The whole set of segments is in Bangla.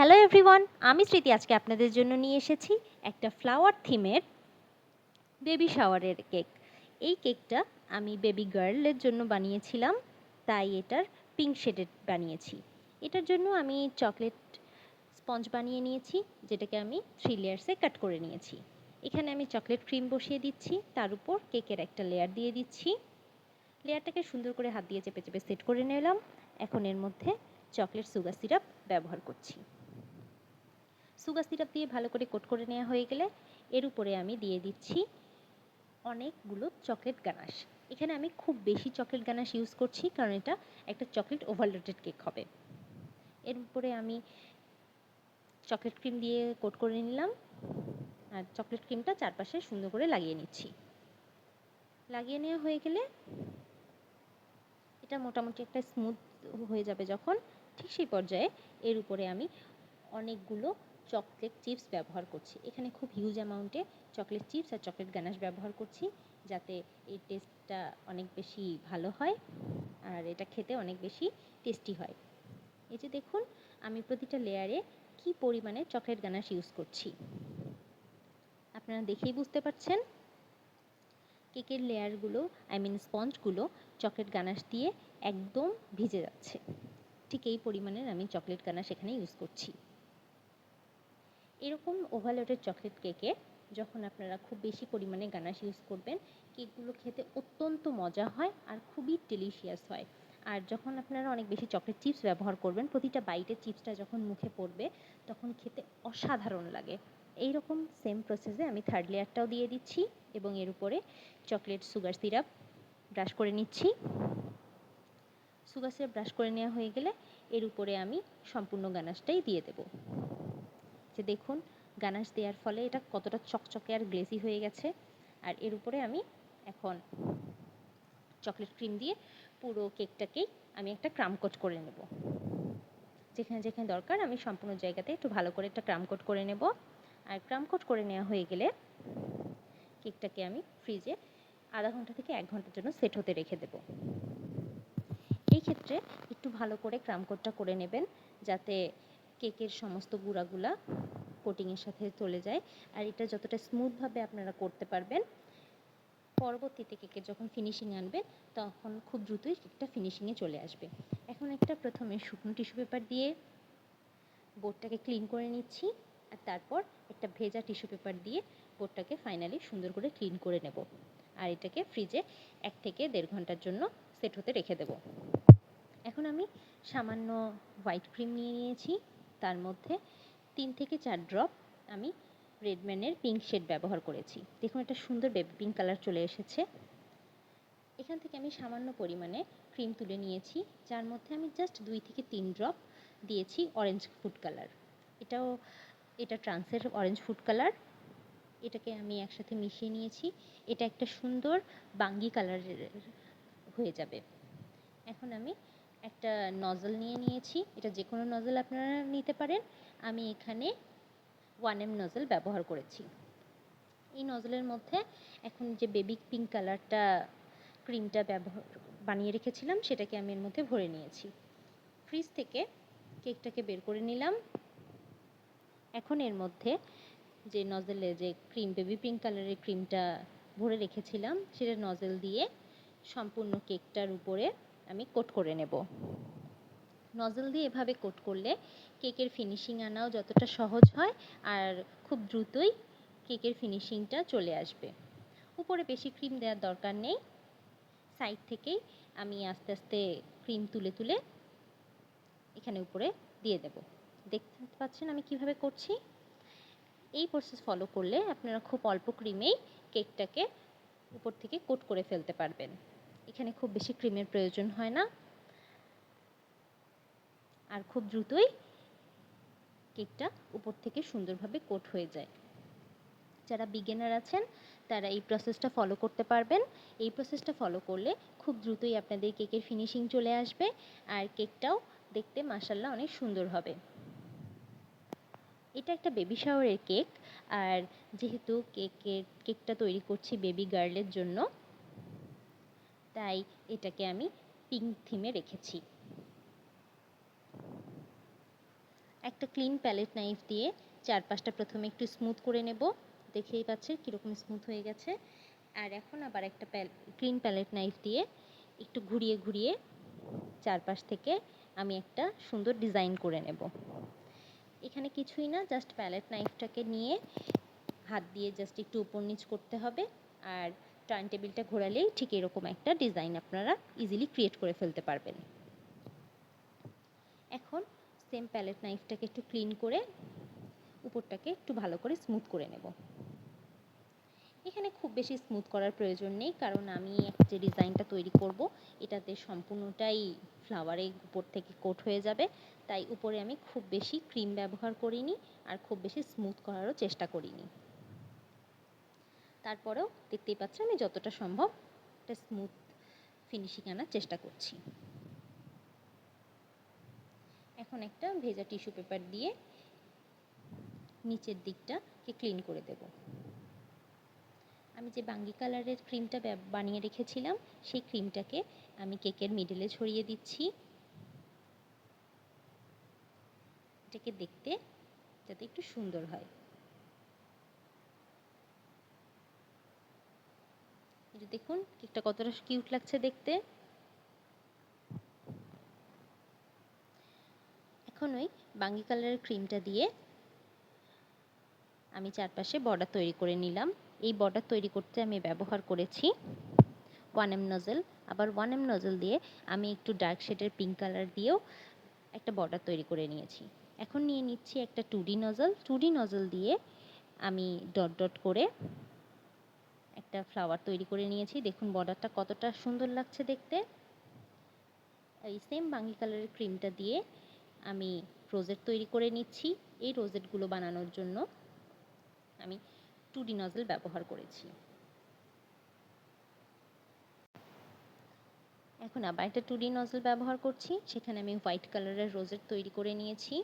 হ্যালো এভরিওয়ান আমি স্মৃতি। আজকে আপনাদের জন্য নিয়ে এসেছি একটা ফ্লাওয়ার থিমের বেবি শাওয়ারের কেক এই কেকটা আমি বেবি গার্লের জন্য বানিয়েছিলাম, তাই এটার পিঙ্ক শেডেড বানিয়েছি। এটার জন্য আমি চকলেট স্পঞ্জ বানিয়ে নিয়েছি, যেটাকে আমি থ্রি লেয়ার্সে কাট করে নিয়েছি। এখানে আমি চকলেট ক্রিম বসিয়ে দিচ্ছি, তার উপর কেকের একটা লেয়ার দিয়ে দিচ্ছি। লেয়ারটাকে সুন্দর করে হাত দিয়ে চেপে চেপে সেট করে নিলাম। এখন এর মধ্যে চকলেট সুগার সিরাপ ব্যবহার করছি। সুগার সিরাপ দিয়ে ভালো করে কোট করে নেওয়া হয়ে গেলে এর উপরে আমি দিয়ে দিচ্ছি অনেকগুলো চকলেট গানাশ। এখানে আমি খুব বেশি চকলেট গানাশ ইউজ করছি কারণ এটা একটা চকলেট ওভারলোডেড কেক হবে। এর উপরে আমি চকলেট ক্রিম দিয়ে কোট করে নিলাম আর চকলেট ক্রিমটা চারপাশে সুন্দর করে লাগিয়ে নিচ্ছি। লাগিয়ে নেওয়া হয়ে গেলে এটা মোটামুটি একটা স্মুথ হয়ে যাবে যখন। ঠিক সেই পর্যায়ে এর উপরে আমি অনেকগুলো চকলেট চিপস ব্যবহার করছি। এখানে খুব হিউজ অ্যামাউন্টে চকলেট চিপস আর চকলেট গানাশ ব্যবহার করছি, যাতে এই টেস্টটা অনেক বেশি ভালো হয় আর এটা খেতে অনেক বেশি টেস্টি হয়। এই যে দেখুন, আমি প্রতিটা লেয়ারে কি পরিমাণে চকলেট গানাশ ইউজ করছি। আপনারা দেখেই বুঝতে পারছেন কেকের লেয়ারগুলো আই মিন স্পঞ্জগুলো চকলেট গানাশ দিয়ে একদম ভিজে যাচ্ছে। ঠিক এই পরিমাণের আমি চকলেট গানাশ এখানে ইউজ করছি। এরকম ওভারলোডেড চকলেট কেকে যখন আপনারা খুব বেশি পরিমাণে গানাশ ইউজ করবেন কেকগুলো খেতে অত্যন্ত মজা হয় আর খুবই ডেলিশিয়াস হয়। আর যখন আপনারা অনেক বেশি চকলেট চিপস ব্যবহার করবেন, প্রতিটা বাইটে চিপসটা যখন মুখে পড়বে, তখন খেতে অসাধারণ লাগে। এই রকম সেম প্রসেসে আমি থার্ড লেয়ারটাও দিয়ে দিচ্ছি এবং এর উপরে চকলেট সুগার সিরাপ ব্রাশ করে নিচ্ছি। সুগার সিরাপ ব্রাশ করে নেওয়া হয়ে গেলে এর উপরে আমি সম্পূর্ণ গানাশটাই দিয়ে দেবো। যে দেখুন, গানাশ দেওয়ার ফলে এটা কতটা চকচকে আর গ্লেসি হয়ে গেছে। আর এর উপরে আমি এখন চকলেট ক্রিম দিয়ে পুরো কেকটাকেই আমি একটা ক্রাম কোট করে নেব। যেখানে যেখানে দরকার আমি সম্পূর্ণ জায়গাতে একটু ভালো করে একটা ক্রাম কোট করে নেব। আর ক্রাম কোট করে নেওয়া হয়ে গেলে কেকটাকে আমি ফ্রিজে আধা ঘণ্টা থেকে এক ঘণ্টার জন্য সেট হতে রেখে দেব। এই ক্ষেত্রে একটু ভালো করে ক্রাম কোটটা করে নেবেন, যাতে কেকের সমস্ত গুঁড়াগুলা কোটিংয়ের সাথে চলে যায়। আর এটা যতটা স্মুথভাবে আপনারা করতে পারবেন, পরবর্তীতে কেকের যখন ফিনিশিং আনবেন তখন খুব দ্রুতই কেকটা ফিনিশিংয়ে চলে আসবে। এখন একটা প্রথমে শুকনো টিস্যু পেপার দিয়ে বোর্ডটাকে ক্লিন করে নিচ্ছি, আর তারপর একটা ভেজা টিস্যু পেপার দিয়ে বোর্ডটাকে ফাইনালি সুন্দর করে ক্লিন করে নেব। আর এটাকে ফ্রিজে এক থেকে দেড় ঘণ্টার জন্য সেট হতে রেখে দেব। এখন আমি সামান্য হোয়াইট ক্রিম নিয়ে নিয়েছি, তার মধ্যে তিন থেকে চার ড্রপ আমি রেডম্যানের পিঙ্ক শেড ব্যবহার করেছি। দেখুন একটা সুন্দর বেবি পিঙ্ক কালার চলে এসেছে। এখান থেকে আমি সামান্য পরিমাণে ক্রিম তুলে নিয়েছি। যার মধ্যে আমি জাস্ট দুই থেকে তিন ড্রপ দিয়েছি অরেঞ্জ ফুড কালার এটাও, এটা ট্রান্সের অরেঞ্জ ফুড কালার এটাকে আমি একসাথে মিশিয়ে নিয়েছি। এটা একটা সুন্দর বাঙ্গি কালারের হয়ে যাবে। এখন আমি একটা নজল নিয়ে নিয়েছি। এটা যে কোনো নজল আপনারা নিতে পারেন। আমি এখানে ওয়ান এম নজল ব্যবহার করেছি। এই নজলের মধ্যে এখন যে বেবি পিঙ্ক কালারটা ক্রিমটা ব্যবহার বানিয়ে রেখেছিলাম, সেটাকে আমি এর মধ্যে ভরে নিয়েছি। ফ্রিজ থেকে কেকটাকে বের করে নিলাম। এখন এর মধ্যে যে নজলে যে ক্রিম বেবি পিঙ্ক কালারের ক্রিমটা ভরে রেখেছিলাম, সেটা নজল দিয়ে সম্পূর্ণ কেকটার উপরে আমি কোট করে নেব। নজল দিয়ে এভাবে কোট করলে কেকের ফিনিশিং আনাও যতটা সহজ হয় আর খুব দ্রুতই কেকের ফিনিশিংটা চলে আসবে। উপরে বেশি ক্রিম দেওয়ার দরকার নেই। সাইড থেকেই আমি আস্তে আস্তে ক্রিম তুলে তুলে এখানে উপরে দিয়ে দেব। দেখতে পাচ্ছেন আমি কীভাবে করছি? এই প্রসেস ফলো করলে আপনারা খুব অল্প ক্রিমেই কেকটাকে উপর থেকে কোট করে ফেলতে পারবেন। এখানে খুব বেশি ক্রিমের প্রয়োজন হয় না। আর খুব দ্রুতই কেকটা উপর থেকে সুন্দরভাবে কোট হয়ে যায়। যারা বিগিনার আছেন, তারা এই প্রসেসটা ফলো করতে পারবেন। এই প্রসেসটা ফলো করলে খুব দ্রুতই আপনাদের কেকের ফিনিশিং চলে আসবে আর কেকটাও দেখতে মাসাল্লাহ অনেক সুন্দর হবে। এটা একটা বেবি শাওয়ারের কেক। আর যেহেতু কেকের, কেকটা তৈরি করছি বেবি গার্লের জন্য তাই এটাকে আমি পিঙ্ক থিমে রেখেছি। একটা ক্লিন প্যালেট নাইফ দিয়ে চারপাশটা প্রথমে একটু স্মুথ করে নেব। দেখেই পাচ্ছেন কীরকম স্মুথ হয়ে গেছে। আর এখন আবার একটা ক্লিন প্যালেট নাইফ দিয়ে একটু ঘুরিয়ে ঘুরিয়ে চারপাশ থেকে আমি একটা সুন্দর ডিজাইন করে নেব। এখানে কিছুই না জাস্ট প্যালেট নাইফটাকে নিয়ে হাত দিয়ে জাস্ট একটু উপর নিচ করতে হবে। আর টার্ন টেবিলটা ঘোরালেই ঠিক এরকম একটা ডিজাইন আপনারা ইজিলি ক্রিয়েট করে ফেলতে পারবেন। এখন সেম প্যালেট নাইফটাকে একটু ক্লিন করে উপরটাকে একটু ভালো করে স্মুথ করে নেব। এখানে খুব বেশি স্মুথ করার প্রয়োজন নেই, কারণ আমি যে ডিজাইনটা তৈরি করব, এটাতে সম্পূর্ণটাই ফ্লাওয়ারে উপর থেকে কোট হয়ে যাবে, তাই উপরে আমি খুব বেশি ক্রিম ব্যবহার করিনি আর খুব বেশি স্মুথ করারও চেষ্টা করিনি। তারপরেও দেখতেই পাচ্ছেন আমি যতটা সম্ভব একটা স্মুথ ফিনিশিং আনার চেষ্টা করছি। এখন একটা ভেজা টিস্যু পেপার দিয়ে নিচের দিকটাকে ক্লিন করে দেব। আমি যে বাঙ্গি কালারের ক্রিমটা বানিয়ে রেখেছিলাম, সেই ক্রিমটাকে আমি কেকের মিডলে ছড়িয়ে দিচ্ছি। এটাকে দেখতে যাতে একটু সুন্দর হয়। যে দেখুন, কেকটা কতটা কিউট লাগছে দেখতে। এখন ওই বাঙ্গি কালারের ক্রিমটা দিয়ে আমি চারপাশে বর্ডার তৈরি করে নিলাম। এই বর্ডার তৈরি করতে আমি ব্যবহার করেছি ওয়ান এম নজল আবার ওয়ান এম নজল দিয়ে আমি একটু ডার্ক শেডের পিঙ্ক কালার দিয়েও একটা বর্ডার তৈরি করে নিয়েছি। এখন নিয়ে নিচ্ছি একটা two D nozzle two D nozzle দিয়ে আমি ডট ডট করে একটা ফ্লাওয়ার তৈরি করে নিয়েছি। দেখুন বর্ডারটা কতটা সুন্দর লাগছে দেখতে। এই সেম বাঙ্গি কালারের ক্রিমটা দিয়ে আমি রোজেট তৈরি করে নিচ্ছি। এই রোজেটগুলো বানানোর জন্য আমি টু ডি নজল ব্যবহার করেছি। এখন আবার একটা টু ডি নজল ব্যবহার করছি। সেখানে আমি হোয়াইট কালারের রোজেট তৈরি করে নিয়েছি।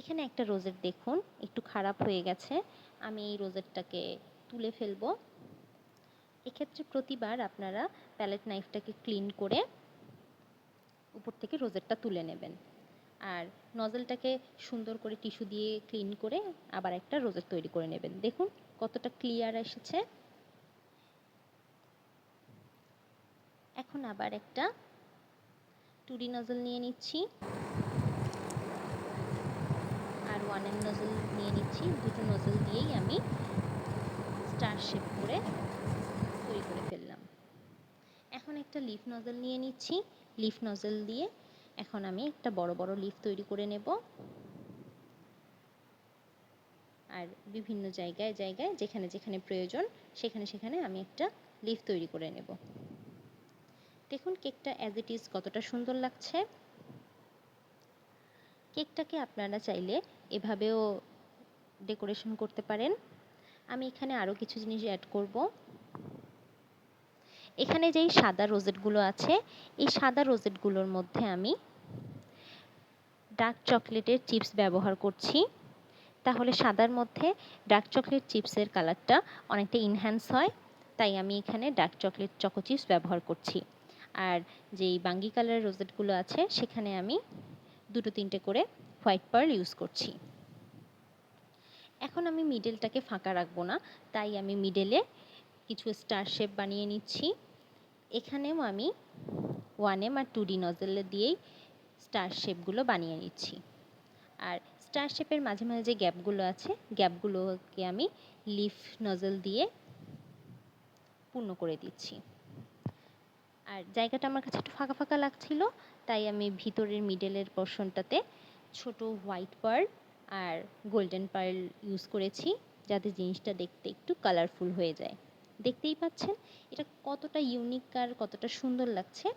এখানে একটা রোজেট দেখুন, একটু খারাপ হয়ে গেছে। আমি এই রোজেটটাকে তুলে ফেলব। এক্ষেত্রে প্রতিবার আপনারা প্যালেট নাইফটাকে ক্লিন করে উপর থেকে রোজেটটা তুলে নেবেন। আর নজলটাকে সুন্দর করে টিস্যু দিয়ে ক্লিন করে আবার একটা রোজেট তৈরি করে নেবেন। দেখুন কতটা ক্লিয়ার এসেছে। এখন আবার একটা টুডি নজল নিয়ে নিচ্ছি। আর ওয়ান এম নজল নিয়ে নিচ্ছি। দুটো নজল দিয়েই আমি স্টার শেপ করে তৈরি করে ফেললাম। এখন একটা লিফ নজল নিয়ে নিচ্ছি। লিফ নজল দিয়ে এখন আমি একটা বড় বড় লিফ তৈরি করে নেব। আর বিভিন্ন জায়গায় জায়গায়, যেখানে যেখানে প্রয়োজন, সেখানে সেখানে আমি একটা লিফ তৈরি করে নেব। দেখুন কেকটা অ্যাজ ইট ইজ কতটা সুন্দর লাগছে। কেকটাকে আপনারা চাইলে এভাবেও ডেকোরেশন করতে পারেন। আমি এখানে আরও কিছু জিনিস অ্যাড করব। এখানে যেই সাদা রোজেটগুলো আছে, এই সাদা রোজেটগুলোর মধ্যে আমি ডার্ক চকলেটের চিপস ব্যবহার করছি। তাহলে সাদার মধ্যে ডার্ক চকলেট চিপসের কালারটা অনেকটা ইনহ্যান্স হয়, তাই আমি এখানে ডার্ক চকলেট চকো চিপস ব্যবহার করছি। আর যেই বাঙ্গি কালারের রোজেটগুলো আছে, সেখানে আমি দুটো তিনটে করে হোয়াইট পার্ল ইউজ করছি। এখন আমি মিডেলটাকে ফাঁকা রাখব না, তাই আমি মিডেলে কিছু স্টার শেপ বানিয়ে নিচ্ছি। এখানেও আমি ওয়ান এম আর টু ডি নজেল দিয়েই স্টার শেপগুলো বানিয়ে নিচ্ছি। আর স্টার শেপের মাঝে মাঝে যে গ্যাপগুলো আছে গ্যাপগুলোকে আমি লিফ নজল দিয়ে পূর্ণ করে দিচ্ছি। আর জায়গাটা আমার কাছে একটু ফাঁকা ফাঁকা লাগছিল, তাই আমি ভিতরের মিডলের পোর্শনটাতে ছোট হোয়াইট পার্ল আর গোল্ডেন পার্ল ইউজ করেছি, যাতে জিনিসটা দেখতে একটু কালারফুল হয়ে যায়। দেখতেই পাচ্ছেন? এটা কতটা ইউনিক আর কতটা সুন্দর লাগছে।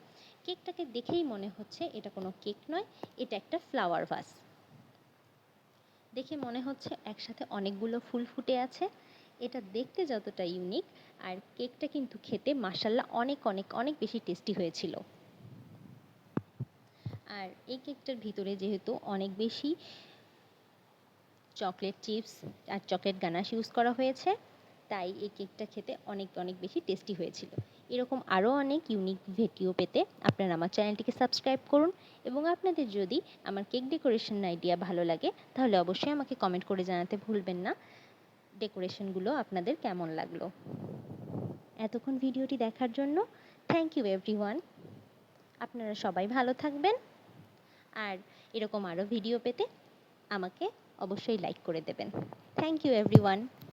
কেকটাকে দেখেই মনে হচ্ছে এটা কোনো কেক নয়, এটা একটা ফ্লাওয়ার ভাস দেখে মনে হচ্ছে একসাথে অনেকগুলো ফুল ফুটে আছে। এটা দেখতে যতটা ইউনিক আর কেকটা কিন্তু খেতে মাসাল্লা অনেক অনেক অনেক বেশি টেস্টি হয়েছিল। আর এই কেকটার ভিতরে যেহেতু অনেক বেশি চকলেট চিপস আর চকলেট গানাশ ইউজ করা হয়েছে। তাই এই কেকটা খেতে অনেক অনেক বেশি টেস্টি হয়েছিল। এরকম আরও অনেক ইউনিক ভিডিও পেতে আপনারা আমার চ্যানেলটিকে সাবস্ক্রাইব করুন এবং আপনাদের যদি আমার কেক ডেকোরেশন আইডিয়া ভালো লাগে, তাহলে অবশ্যই আমাকে কমেন্ট করে জানাতে ভুলবেন না। ডেকোরেশনগুলো আপনাদের কেমন লাগল? এতক্ষণ ভিডিওটি দেখার জন্য থ্যাংক ইউ এভরিওয়ান আপনারা সবাই ভালো থাকবেন। আর এরকম আরও ভিডিও পেতে আমাকে অবশ্যই লাইক করে দেবেন। Thank you everyone